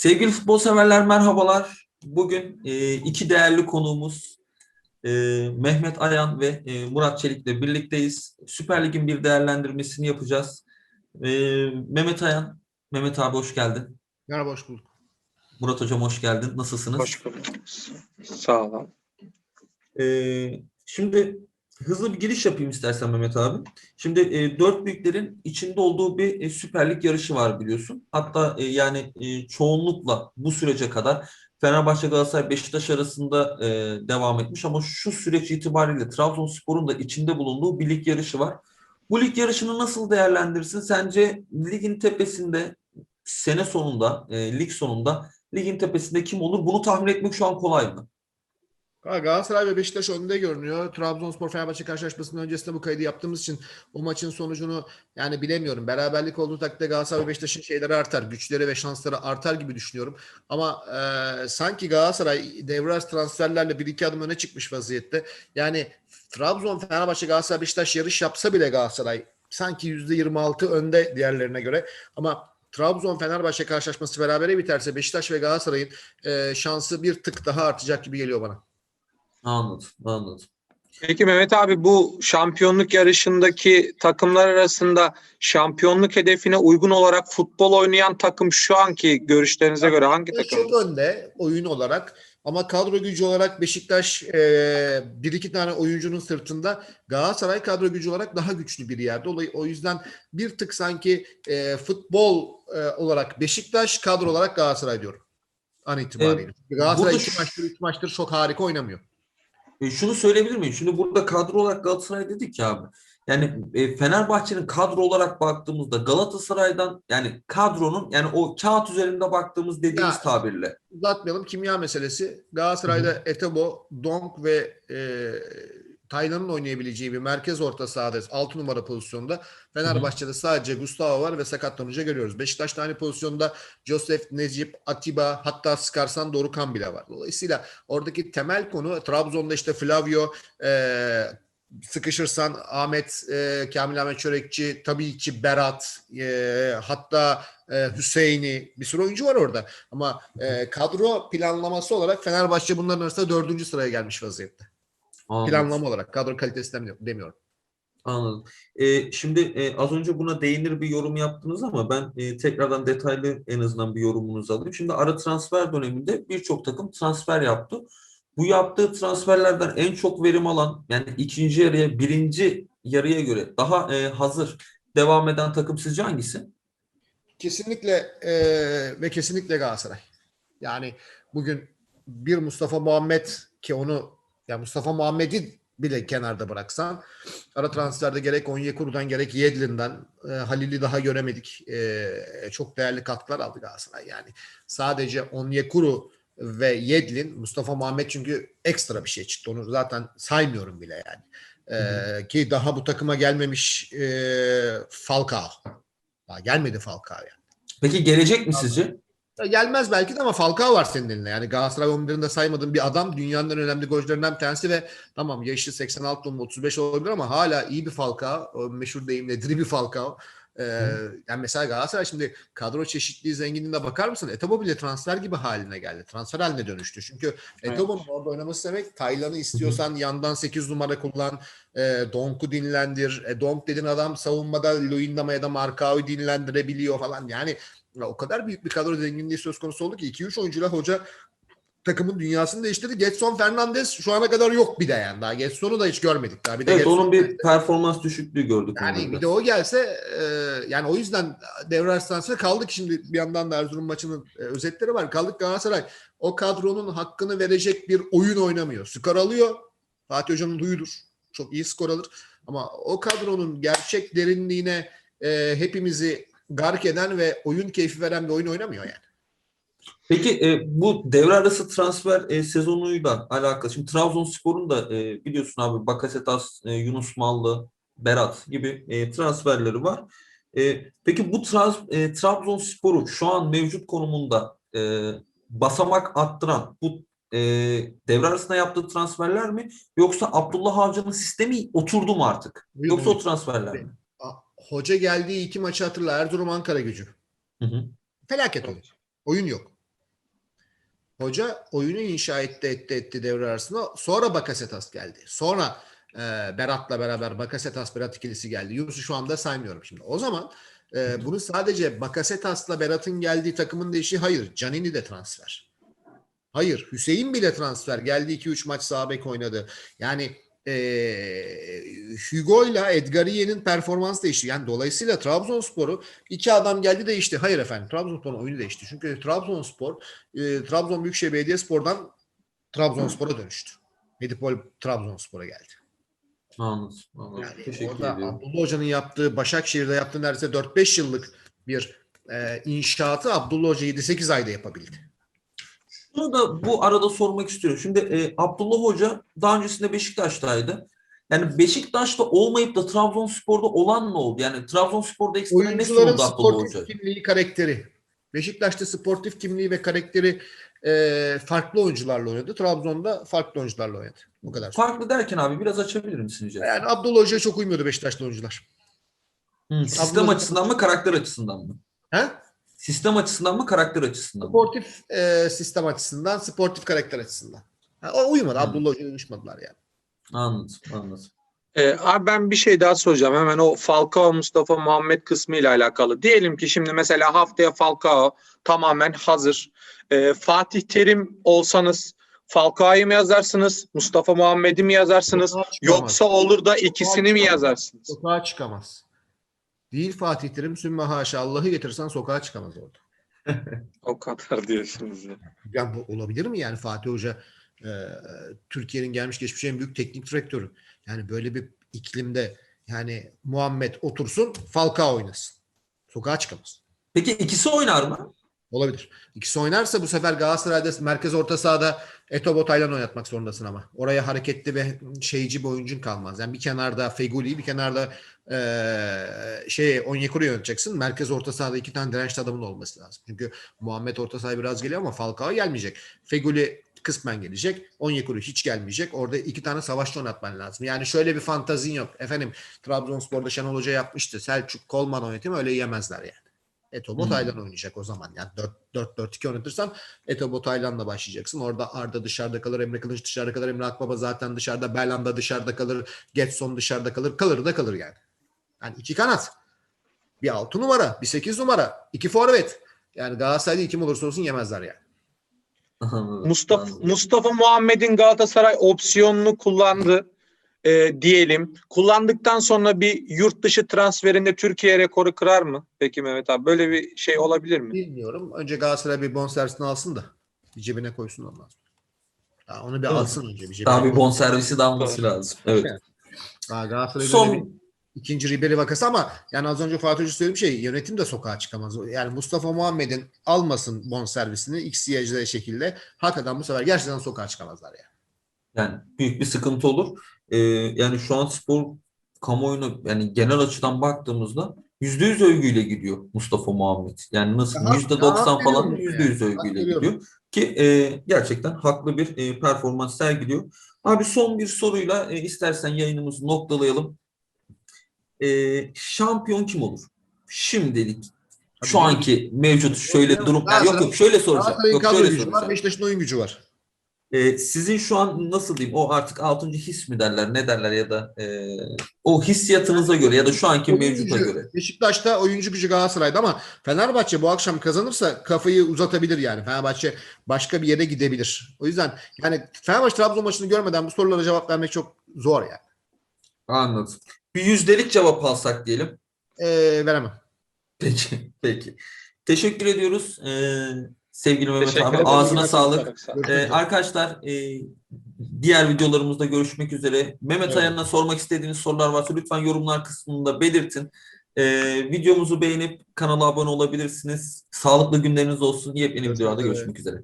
Sevgili futbol severler merhabalar. Bugün e, iki değerli konuğumuz e, Mehmet Ayan ve e, Murat Çelik'le birlikteyiz. Süper Lig'in bir değerlendirmesini yapacağız. E, Mehmet Ayan, Mehmet abi hoş geldin. Merhaba hoş bulduk. Murat hocam hoş geldin. Nasılsınız? Hoş bulduk. Sağ olun. E, şimdi hızlı bir giriş yapayım istersen Mehmet abi. Şimdi e, dört büyüklerin içinde olduğu bir e, Süper yarışı var biliyorsun. Hatta e, yani e, çoğunlukla bu sürece kadar Fenerbahçe, Galatasaray, Beşiktaş arasında e, devam etmiş ama şu süreç itibariyle Trabzonspor'un da içinde bulunduğu bir lig yarışı var. Bu lig yarışını nasıl değerlendirirsin? Sence ligin tepesinde sene sonunda, e, lig sonunda ligin tepesinde kim olur? Bunu tahmin etmek şu an kolay mı? Galatasaray ve Beşiktaş önde görünüyor. Trabzonspor Fenerbahçe karşılaşmasının öncesinde bu kaydı yaptığımız için o maçın sonucunu yani bilemiyorum. Beraberlik olduğu takdirde Galatasaray ve Beşiktaş'ın şeyleri artar. Güçleri ve şansları artar gibi düşünüyorum. Ama e, sanki Galatasaray devre transferlerle bir iki adım öne çıkmış vaziyette. Yani Trabzon, Fenerbahçe, Galatasaray, Beşiktaş yarış yapsa bile Galatasaray sanki %26 önde diğerlerine göre. Ama Trabzon Fenerbahçe karşılaşması berabere biterse Beşiktaş ve Galatasaray'ın e, şansı bir tık daha artacak gibi geliyor bana. Anladım, anladım. Peki Mehmet abi bu şampiyonluk yarışındaki takımlar arasında şampiyonluk hedefine uygun olarak futbol oynayan takım şu anki görüşlerinize göre hangi takım? Çok önde oyun olarak ama kadro gücü olarak Beşiktaş e, bir iki tane oyuncunun sırtında Galatasaray kadro gücü olarak daha güçlü bir yerde. Olay- O yüzden bir tık sanki e, futbol e, olarak Beşiktaş kadro olarak Galatasaray diyorum. An itibariyle. Galatasaray burada iki şu- maçtır, üç maçtır çok harika oynamıyor. E, şunu söyleyebilir miyim? Şimdi burada kadro olarak Galatasaray dedik ya abi. Yani e, Fenerbahçe'nin kadro olarak baktığımızda Galatasaray'dan yani kadronun yani o kağıt üzerinde baktığımız dediğimiz Ya, tabirle. uzatmayalım. Kimya meselesi. Galatasaray'da Etebo, Donk ve e, Taylan'ın oynayabileceği bir merkez orta sahada 6 numara pozisyonda. Fenerbahçe'de sadece Gustavo var ve sakatlanınca görüyoruz. Beşiktaş'ta aynı pozisyonda Joseph, Necip, Atiba hatta sıkarsan Dorukan bile var. Dolayısıyla oradaki temel konu Trabzon'da işte Flavio, e, sıkışırsan Ahmet, e, Kamil Ahmet Çörekçi, tabii ki Berat, e, hatta e, Hüseyin'i bir sürü oyuncu var orada. Ama e, kadro planlaması olarak Fenerbahçe bunların arasında dördüncü sıraya gelmiş vaziyette. Anladım. Planlama olarak. Kadro kalitesinden demi- demiyorum. Anladım. E, şimdi e, az önce buna değinir bir yorum yaptınız ama ben e, tekrardan detaylı en azından bir yorumunuzu alayım. Şimdi ara transfer döneminde birçok takım transfer yaptı. Bu yaptığı transferlerden en çok verim alan yani ikinci yarıya birinci yarıya göre daha e, hazır devam eden takım sizce hangisi? Kesinlikle e, ve kesinlikle Galatasaray. Yani bugün bir Mustafa Muhammed ki onu ya Mustafa Muhammed'i bile kenarda bıraksan ara transferde gerek Onyekuru'dan gerek Yedlin'den e, Halil'i daha göremedik. E, çok değerli katkılar aldı Galatasaray. Yani sadece Onyekuru ve Yedlin Mustafa Muhammed çünkü ekstra bir şey çıktı. Onu zaten saymıyorum bile yani. E, ki daha bu takıma gelmemiş e, Falcao. Daha gelmedi Falcao yani. Peki gelecek mi sizce? Gelmez belki de ama Falcao var senin elinde. Yani Galatasaray 11'inde saymadığın bir adam dünyanın en önemli golcülerinden bir tanesi ve tamam yaşı 86 olabilir 35 olabilir ama hala iyi bir Falcao. O meşhur deyimle diri bir Falcao. Ee, yani mesela Galatasaray şimdi kadro çeşitliliği zenginliğine bakar mısın? Etebo bile transfer gibi haline geldi. Transfer haline dönüştü. Çünkü Etobo'nun orada oynaması demek Taylan'ı istiyorsan yandan 8 numara kullan. E, Donk'u dinlendir. E, Donk dediğin adam savunmada Luyendama ya da Markao'yu dinlendirebiliyor falan. Yani ya o kadar büyük bir kadro zenginliği söz konusu oldu ki 2-3 oyuncuyla hoca takımın dünyasını değiştirdi. Getson Fernandes şu ana kadar yok bir de yani. Daha Getson'u da hiç görmedik. Daha bir de Evet Getson- onun bir performans düşüklüğü gördük. yani bir de o gelse e, yani o yüzden devre arasında kaldık şimdi bir yandan da Erzurum maçının e, özetleri var. Kaldık Galatasaray o kadronun hakkını verecek bir oyun oynamıyor. Skor alıyor. Fatih Hoca'nın huyudur. Çok iyi skor alır. Ama o kadronun gerçek derinliğine e, hepimizi gark eden ve oyun keyfi veren bir oyun oynamıyor yani. Peki e, bu devre arası transfer e, sezonuyla alakalı. Şimdi Trabzonspor'un da e, biliyorsun abi Bakasetas, e, Yunus Mallı, Berat gibi e, transferleri var. E, peki bu trans, e, Trabzonspor'u şu an mevcut konumunda e, basamak attıran bu e, devre arasında yaptığı transferler mi? Yoksa Abdullah Avcı'nın sistemi oturdu mu artık? Yoksa o transferler mi? Hoca geldiği iki maçı hatırla. Erzurum Ankara gücü. Hı hı. Felaket oyun. Oyun yok. Hoca oyunu inşa etti etti etti devre arasında. Sonra Bakasetas geldi. Sonra e, Berat'la beraber Bakasetas Berat ikilisi geldi. Yunus'u şu anda saymıyorum şimdi. O zaman e, bunu sadece Bakasetas'la Berat'ın geldiği takımın değişi hayır. Canini de transfer. Hayır. Hüseyin bile transfer. Geldi 2-3 maç sağ bek oynadı. Yani e, Hugo ile Edgariye'nin performans değişti. Yani dolayısıyla Trabzonspor'u iki adam geldi değişti. Hayır efendim Trabzonspor'un oyunu değişti. Çünkü Trabzonspor e, Trabzon Büyükşehir Belediyespor'dan Trabzonspor'a dönüştü. Medipol Trabzonspor'a geldi. Anladım. anladım. Yani Teşekkür orada ediyorum. Abdullah Hoca'nın yaptığı Başakşehir'de yaptığı neredeyse 4-5 yıllık bir e, inşaatı Abdullah Hoca 7-8 ayda yapabildi. Bunu da bu arada sormak istiyorum. Şimdi e, Abdullah Hoca daha öncesinde Beşiktaş'taydı. Yani Beşiktaş'ta olmayıp da Trabzonspor'da olan ne oldu? Yani Trabzonspor'da ekstra ne sundu Abdullah Hoca? sportif kimliği, karakteri. Beşiktaş'ta sportif kimliği ve karakteri e, farklı oyuncularla oynadı. Trabzon'da farklı oyuncularla oynadı. Bu kadar. Farklı derken abi biraz açabilir misin rica? Yani Abdullah Hoca'ya çok uymuyordu Beşiktaşlı oyuncular. Hı, sistem Abdullah- açısından mı karakter açısından mı? He? Sistem açısından mı karakter açısından mı? Sportif e, sistem açısından, sportif karakter açısından. Ha, o uyumadı. Hı. Abdullah Hoca'ya uyuşmadılar yani. Anladım, anladım. Ee, abi ben bir şey daha soracağım. Hemen o Falcao Mustafa Muhammed kısmı ile alakalı. Diyelim ki şimdi mesela haftaya Falcao tamamen hazır. Ee, Fatih Terim olsanız Falcao'yu mu yazarsınız? Mustafa Muhammed'i mi yazarsınız? Yoksa olur da ikisini mi yazarsınız? Sokağa çıkamaz. Değil Fatih Terim, sümme haşa Allah'ı getirsen sokağa çıkamaz orada. O kadar diyorsunuz ya. Yani bu olabilir mi yani Fatih Hoca e, Türkiye'nin gelmiş geçmiş en büyük teknik direktörü. Yani böyle bir iklimde yani Muhammed otursun Falcao oynasın. Sokağa çıkamaz. Peki ikisi oynar mı? Olabilir. İkisi oynarsa bu sefer Galatasaray'da merkez orta sahada Etobo Taylan oynatmak zorundasın ama. Oraya hareketli ve şeyci bir oyuncun kalmaz. Yani bir kenarda Feguli, bir kenarda eee şey Onyekuru'yu oynatacaksın. Merkez orta sahada iki tane dirençli adamın olması lazım. Çünkü Muhammed orta sahaya biraz geliyor ama Falcao gelmeyecek. Feguli kısmen gelecek. Onyekuru hiç gelmeyecek. Orada iki tane savaşçı oynatman lazım. Yani şöyle bir fantazin yok. Efendim Trabzonspor'da Şenol Hoca yapmıştı. Selçuk Kolman oynatayım öyle yemezler yani. Etobo Hmm. Taylan oynayacak o zaman. Yani 4-4-2 oynatırsan Etobo Taylan'la başlayacaksın. Orada Arda dışarıda kalır, Emre Kılıç dışarıda kalır, Emre Akbaba zaten dışarıda, Belhanda dışarıda kalır, Getson dışarıda kalır. Kalır da kalır yani. Yani iki kanat. Bir 6 numara, bir 8 numara, iki forvet. Yani Galatasaray'da kim olursa olsun yemezler yani. Mustafa. Mustafa Muhammed'in Galatasaray opsiyonunu kullandı e, diyelim. Kullandıktan sonra bir yurt dışı transferinde Türkiye rekoru kırar mı? Peki Mehmet abi böyle bir şey olabilir mi? Bilmiyorum. Önce Galatasaray bir bonservisini alsın da bir cebine koysun ondan sonra. Daha onu bir Evet. alsın önce bir cebine. Daha bir bonservisi de alması lazım. Evet. Daha Galatasaray'da bir Son ikinci Ribery vakası ama yani az önce Fatih Hoca söylediğim şey yönetim de sokağa çıkamaz. Yani Mustafa Muhammed'in almasın bonservisini X, Y, şekilde hakikaten bu sefer gerçekten sokağa çıkamazlar yani. yani büyük bir sıkıntı olur. Ee, yani şu an spor kamuoyunu yani genel açıdan baktığımızda yüzde yüz övgüyle gidiyor Mustafa Muhammed. Yani nasıl yüzde doksan falan yüzde yüz övgüyle veriyorum. gidiyor ki e, gerçekten haklı bir e, performans sergiliyor. Abi son bir soruyla e, istersen yayınımızı noktalayalım. E, şampiyon kim olur? Şimdilik şu anki mevcut şöyle durumlar yok yok şöyle soracağım. Yok şöyle soracağım. Beşiktaş'ın oyun gücü var. Ee, sizin şu an nasıl diyeyim o artık altıncı his mi derler ne derler ya da e, o hissiyatınıza göre ya da şu anki Oyun mevcuta gücü- göre. Beşiktaş'ta oyuncu gücü Galatasaray'da ama Fenerbahçe bu akşam kazanırsa kafayı uzatabilir yani. Fenerbahçe başka bir yere gidebilir. O yüzden yani Fenerbahçe Trabzon maçını görmeden bu sorulara cevap vermek çok zor yani. Anladım. Bir yüzdelik cevap alsak diyelim. Ee, veremem. Peki, peki. Teşekkür ediyoruz ee, sevgili Mehmet Teşekkür abi. ederim. Ağzına sağlık. Ee, arkadaşlar e, diğer videolarımızda görüşmek üzere. Mehmet Evet. Ayan'a sormak istediğiniz sorular varsa lütfen yorumlar kısmında belirtin. Ee, videomuzu beğenip kanala abone olabilirsiniz. Sağlıklı günleriniz olsun. Yepyeni Görüşmek videolarda üzere. görüşmek üzere.